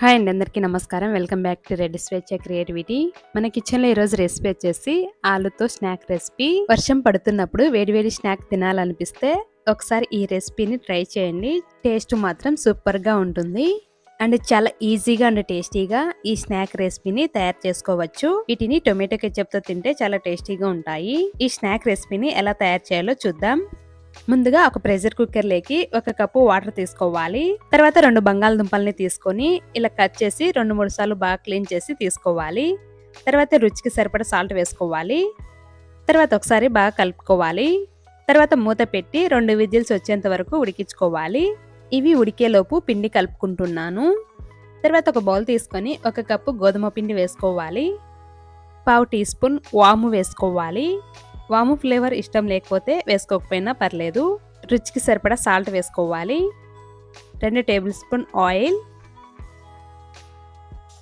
Hi అండి అందరికీ నమస్కారం. Welcome back to red Swechha creativity. మన కిచెన్లో ఈరోజు రెసిపీ వచ్చేసి ఆలుతో స్నాక్ రెసిపీ. వర్షం పడుతున్నప్పుడు వేడివేడి స్నాక్ తినాలనిపిస్తే ఒకసారి ఈ రెసిపీని ట్రై చేయండి. టేస్ట్ మాత్రం సూపర్గా ఉంటుంది. అండ్ చాలా ఈజీగా అండ్ టేస్టీగా ఈ స్నాక్ రెసిపీని తయారు చేసుకోవచ్చు. వీటిని టొమాటో కెచప్తో తింటే చాలా టేస్టీగా ఉంటాయి. ఈ స్నాక్ రెసిపీని ఎలా తయారు చేయాలో చూద్దాం. ముందుగా ఒక ప్రెషర్ కుక్కర్ లేకి ఒక కప్పు వాటర్ తీసుకోవాలి. తర్వాత రెండు బంగాళదుంపల్ని తీసుకొని ఇలా కట్ చేసి రెండు మూడు సార్లు బాగా క్లీన్ చేసి తీసుకోవాలి. తర్వాత రుచికి సరిపడా సాల్ట్ వేసుకోవాలి. తర్వాత ఒకసారి బాగా కలుపుకోవాలి. తర్వాత మూత పెట్టి రెండు విజిల్స్ వచ్చేంత వరకు ఉడికించుకోవాలి. ఇవి ఉడికేలోపు పిండి కలుపుకుంటున్నాను. తర్వాత ఒక బౌల్ తీసుకొని ఒక కప్పు గోధుమ పిండి వేసుకోవాలి. పావు టీ స్పూన్ వాము వేసుకోవాలి. వాము ఫ్లేవర్ ఇష్టం లేకపోతే వేసుకోకపోయినా పర్లేదు. రుచికి సరిపడా సాల్ట్ వేసుకోవాలి. రెండు టేబుల్ స్పూన్ ఆయిల్.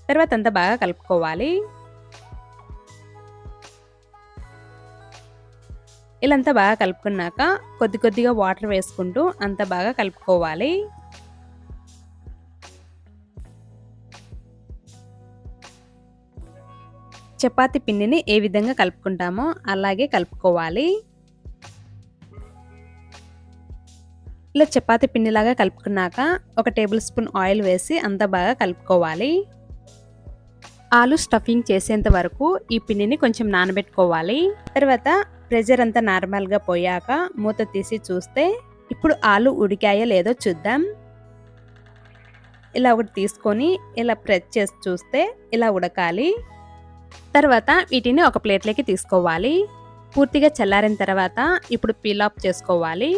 తర్వాత అంతా బాగా కలుపుకోవాలి. ఇలాంతా బాగా కలుపుకున్నాక కొద్ది కొద్దిగా వాటర్ వేసుకుంటూ అంత బాగా కలుపుకోవాలి. చపాతి పిండిని ఏ విధంగా కలుపుకుంటామో అలాగే కలుపుకోవాలి. ఇలా చపాతి పిండిలాగా కలుపుకున్నాక ఒక టేబుల్ స్పూన్ ఆయిల్ వేసి అంత బాగా కలుపుకోవాలి. ఆలు స్టఫింగ్ చేసేంత వరకు ఈ పిండిని కొంచెం నానబెట్టుకోవాలి. తర్వాత ప్రెజర్ అంతా నార్మల్గా పోయాక మూత తీసి చూస్తే ఇప్పుడు ఆలు ఉడికాయో లేదో చూద్దాం. ఇలా ఒకటి తీసుకొని ఇలా ప్రెస్ చేసి చూస్తే ఇలా ఉడకాలి. తర్వాత వీటిని ఒక ప్లేట్లోకి తీసుకోవాలి. పూర్తిగా చల్లారిన తర్వాత ఇప్పుడు పీల్ ఆఫ్ చేసుకోవాలి.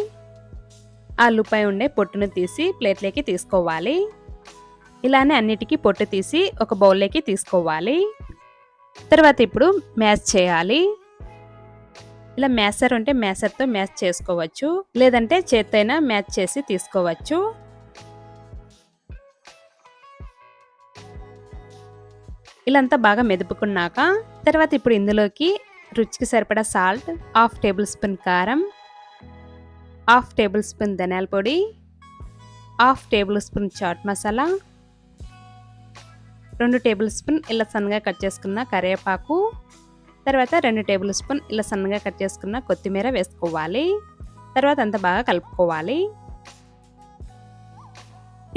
ఆలుపై ఉండే పొట్టును తీసి ప్లేట్లోకి తీసుకోవాలి. ఇలానే అన్నిటికీ పొట్టు తీసి ఒక బౌల్లోకి తీసుకోవాలి. తర్వాత ఇప్పుడు మ్యాష్ చేయాలి. ఇలా మ్యాసర్ ఉంటే మ్యాసర్తో మ్యాచ్ చేసుకోవచ్చు. లేదంటే చేత్తైనా మ్యాచ్ చేసి తీసుకోవచ్చు. ఇలాంతా బాగా మెదుపుకున్నాక తర్వాత ఇప్పుడు ఇందులోకి రుచికి సరిపడా సాల్ట్ హాఫ్ టేబుల్ స్పూన్ కారం హాఫ్ టేబుల్ స్పూన్ ధనియాల పొడి half tablespoon chaat masala రెండు టేబుల్ స్పూన్ ఇలా సన్నగా కట్ చేసుకున్న కరివేపాకు తర్వాత రెండు టేబుల్ స్పూన్ ఇలా సన్నగా కట్ చేసుకున్న కొత్తిమీర వేసుకోవాలి. తర్వాత అంతా బాగా కలుపుకోవాలి.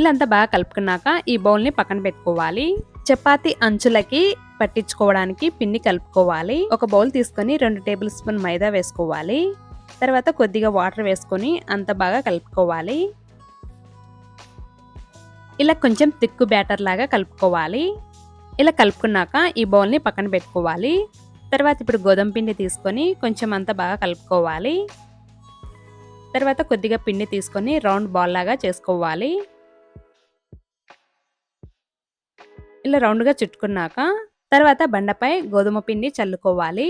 ఇలా అంతా బాగా కలుపుకున్నాక ఈ బౌల్ని పక్కన పెట్టుకోవాలి. చపాతి అంచులకి పట్టించుకోవడానికి పిండి కలుపుకోవాలి. ఒక బౌల్ తీసుకొని రెండు టేబుల్ స్పూన్ మైదా వేసుకోవాలి. తర్వాత కొద్దిగా వాటర్ వేసుకొని అంత బాగా కలుపుకోవాలి. ఇలా కొంచెం తిక్కు బ్యాటర్ లాగా కలుపుకోవాలి. ఇలా కలుపుకున్నాక ఈ బౌల్ని పక్కన పెట్టుకోవాలి. తర్వాత ఇప్పుడు గోధుమ పిండి తీసుకొని కొంచెం అంతా బాగా కలుపుకోవాలి. తర్వాత కొద్దిగా పిండి తీసుకొని రౌండ్ బాల్ లాగా చేసుకోవాలి. ఇలా రౌండ్గా చుట్టుకున్నాక తర్వాత బండపై గోధుమ పిండి చల్లుకోవాలి.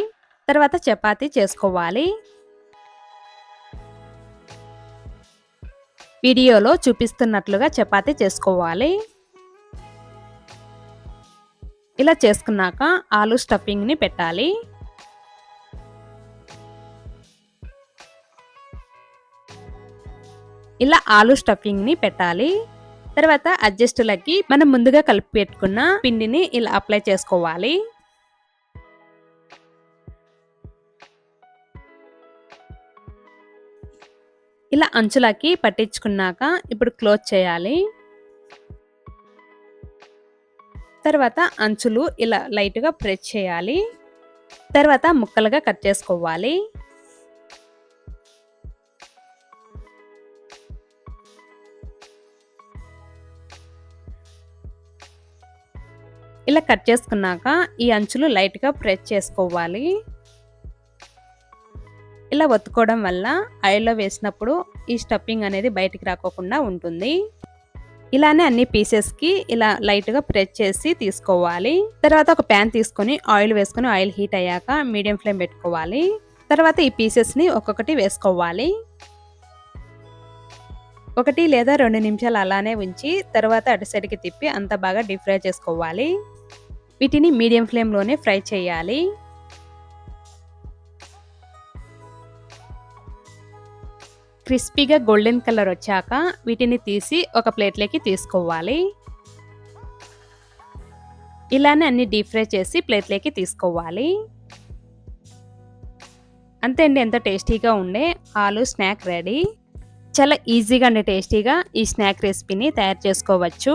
తర్వాత చపాతి చేసుకోవాలి. వీడియోలో చూపిస్తున్నట్లుగా చపాతీ చేసుకోవాలి. ఇలా చేసుకున్నాక ఆలు స్టఫింగ్ని పెట్టాలి. ఇలా ఆలు స్టఫింగ్ని పెట్టాలి. తర్వాత అడ్జస్టులకి మనం ముందుగా కలిపి పెట్టుకున్న పిండిని ఇలా అప్లై చేసుకోవాలి. ఇలా అంచులకి పట్టించుకున్నాక ఇప్పుడు క్లోజ్ చేయాలి. తర్వాత అంచులు ఇలా లైట్గా ప్రెస్ చేయాలి. తర్వాత ముక్కలుగా కట్ చేసుకోవాలి. ఇలా కట్ చేసుకున్నాక ఈ అంచులు లైట్గా ప్రెస్ చేసుకోవాలి. ఇలా ఒత్తుకోవడం వల్ల ఆయిల్లో వేసినప్పుడు ఈ స్టఫింగ్ అనేది బయటికి రాకోకుండా ఉంటుంది. ఇలానే అన్ని పీసెస్కి ఇలా లైట్గా ప్రెస్ చేసి తీసుకోవాలి. తర్వాత ఒక ప్యాన్ తీసుకొని ఆయిల్ వేసుకొని ఆయిల్ హీట్ అయ్యాక మీడియం ఫ్లేమ్ పెట్టుకోవాలి. తర్వాత ఈ పీసెస్ని ఒక్కొక్కటి వేసుకోవాలి. ఒకటి లేదా రెండు నిమిషాలు అలానే ఉంచి తర్వాత అటు సైడ్కి తిప్పి అంత బాగా డీప్ ఫ్రై చేసుకోవాలి. వీటిని మీడియం ఫ్లేమ్లోనే ఫ్రై చేయాలి. క్రిస్పీగా గోల్డెన్ కలర్ వచ్చాక వీటిని తీసి ఒక ప్లేట్లోకి తీసుకోవాలి. ఇలానే అన్ని డీప్ ఫ్రై చేసి ప్లేట్లోకి తీసుకోవాలి. అంతే అండి ఎంత టేస్టీగా ఉండే ఆలు స్నాక్ రెడీ. చాలా ఈజీగా అండి టేస్టీగా ఈ స్నాక్ రెసిపీని తయారు చేసుకోవచ్చు.